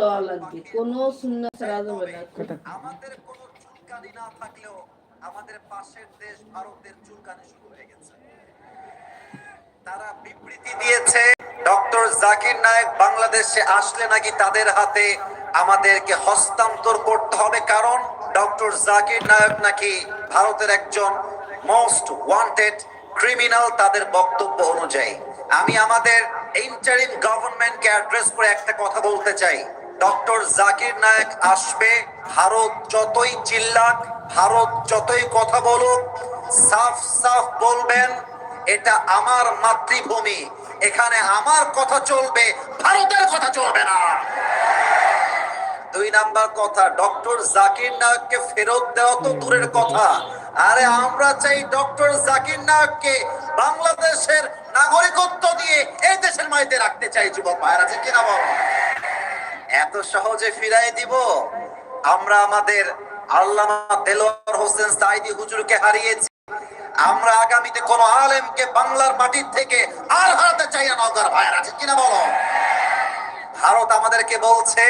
লওয়া লাগবে কোনো শূন্য ছাড়া যাবে না। আমাদের কোনো চুলকানি না থাকলেও আমাদের পাশের দেশ ভারতের চুলকানি শুরু হয়ে গেছে। তারা বিবৃতি দিয়েছে ডক্টর জাকির নায়েক বাংলাদেশে আসলে নাকি তাদের হাতে আমাদেরকে হস্তান্তর করতে হবে কারণ ডক্টর জাকির নায়ক নাকি ভারতের একজন মোস্ট ওয়ান্টেড ক্রিমিনাল তাদের বক্তব্য অনুযায়ী। আমি আমাদের ইন্টারিম গভর্নমেন্টকে অ্যাড্রেস করে একটা কথা বলতে চাই। ডক্টর জাকির নায়েক আসবে। ভারত যতই চিল্লাক, ভারত যতই কথা বলুক, সাফ সাফ বলবেন, এটা আমার মাতৃভূমি। এখানে আমার কথা চলবে, ভারতের কথা চলবে না। দুই নাম্বার কথা, ডক্টর জাকির নায়ককে ফেরত দেওয়া তো দূরের কথা। আরে আমরা চাই ডক্টর জাকির নায়ককে বাংলাদেশের নাগরিকত্ব দিয়ে এই দেশের মাইতে রাখতে চাই, যুবক ভাইয়ের আছে কিনা বল? এত সহজে ফিরাই দিব। আমরা আমাদের আল্লামা দেলোয়ার হোসেন সাইদি হুজুরকে হারিয়েছি। আমরা আগামীতে কোন আলেমকে বাংলার মাটির থেকে আর হারাতে চাই না নগর আছে কিনা বলো? ভারত আমাদেরকে বলছে,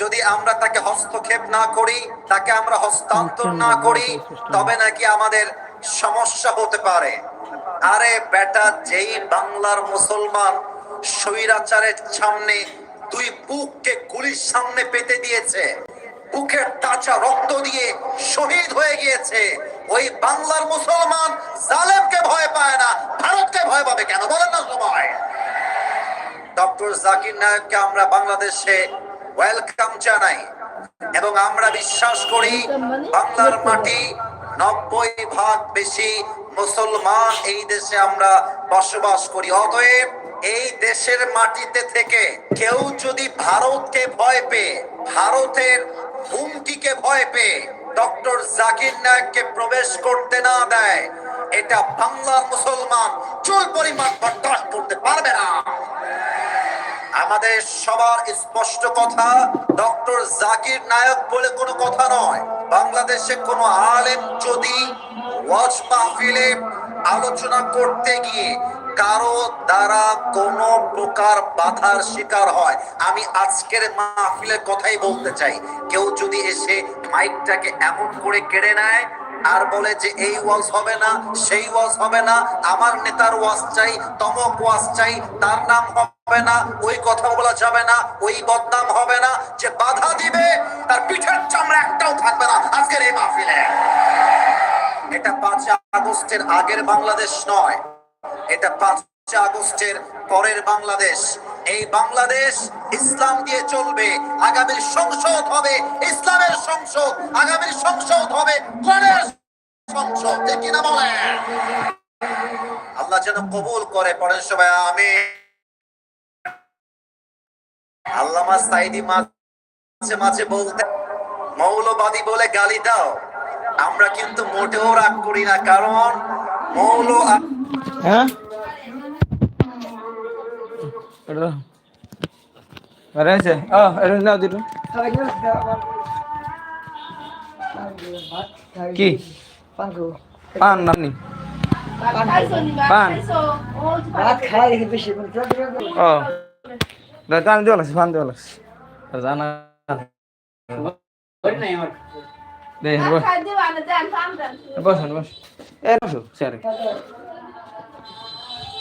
যদি আমরা তাকে হস্তক্ষেপ না করি, তাকে আমরা হস্তান্তর না করি, তবে নাকি আমাদের সমস্যা হতে পারে। আরে বেটা, যেই বাংলার মুসলমান স্বৈরাচারের সামনে দুই বুককে গুলির সামনে পেতে দিয়েছে। বুকের তাজা রক্ত দিয়ে শহীদ হয়ে গিয়েছে। ওই বাংলার মুসলমান জালেমকে ভয় পায় না, ভারতকে ভয় পাবে কেন? বলেন না সবাই। ডক্টর জাকির নায়ককে আমরা বাংলাদেশে ওয়েলকাম জানাই এবং আমরা বিশ্বাস করি বাংলার মাটি নব্বই ভাগ বেশি মুসলমান এই দেশে আমরা বসবাস করি। অতএব এই দেশের মাটিতে থেকে কেউ যদি ভারতকে ভয় পেয়ে, ভারতের হুমকিকে ভয় পেয়ে ডক্টর জাকির নায়ককে প্রবেশ করতে না দেয়, এটা বাংলার মুসলমান চুল পরিমাণ বরদাস্ত করতে পারবে না। আমাদের সবার স্পষ্ট কথা, ডক্টর জাকির নায়ক বলে কোনো কথা নয়। বাংলাদেশে কোনো আলেম যদি ওয়াজ মাহফিলে আলোচনা করতে গিয়ে কারও দ্বারা কোন প্রকার বাধার শিকার হয়। আমি আজকের মাহফিলের কথাই বলতে চাই। কেউ যদি এসে মাইকটাকে এমন করে কেড়ে নেয় আর বলে যে, এই ওয়াজ হবে না, সেই ওয়াজ হবে না, আমার নেতার ওয়াজ চাই, তমক ওয়াজ চাই, তার নাম হবে না, ওই কথা বলা যাবে না, ওই বদনাম হবে না, যে বাধা দিবে, তার পিঠের চামড়া একটাও থাকবে না আজকের এই মাহফিলে। এটা পাঁচ আগস্টের আগের বাংলাদেশ নয়। এটা পাঁচ আগস্টের পরের বাংলাদেশ। এই বাংলাদেশ ইসলাম দিয়ে চলবে। আগামীর সংসদ হবে ইসলামের সংসদ। আগামীর সংসদ হবে সংসদ। ঠিক বলে আল্লাহ যেন কবুল করে পরের সবাই আমি আল্লামা সাইদি মাঝে মাঝে বলতে, মৌলবাদী বলে গালি দাও। আমরা কিন্তু মোটেও রাগ করি না, কারণ মৌল হ্যাঁ? এটা আরে আছে ও এটা নাও দিলু কি পান নামনি পান ভাত খাই রেখে বেশি ও দাঁড়ান দেওয়া লাগছে পান দেওয়া লাগছে জানা বসুন বস এ বসো স্যার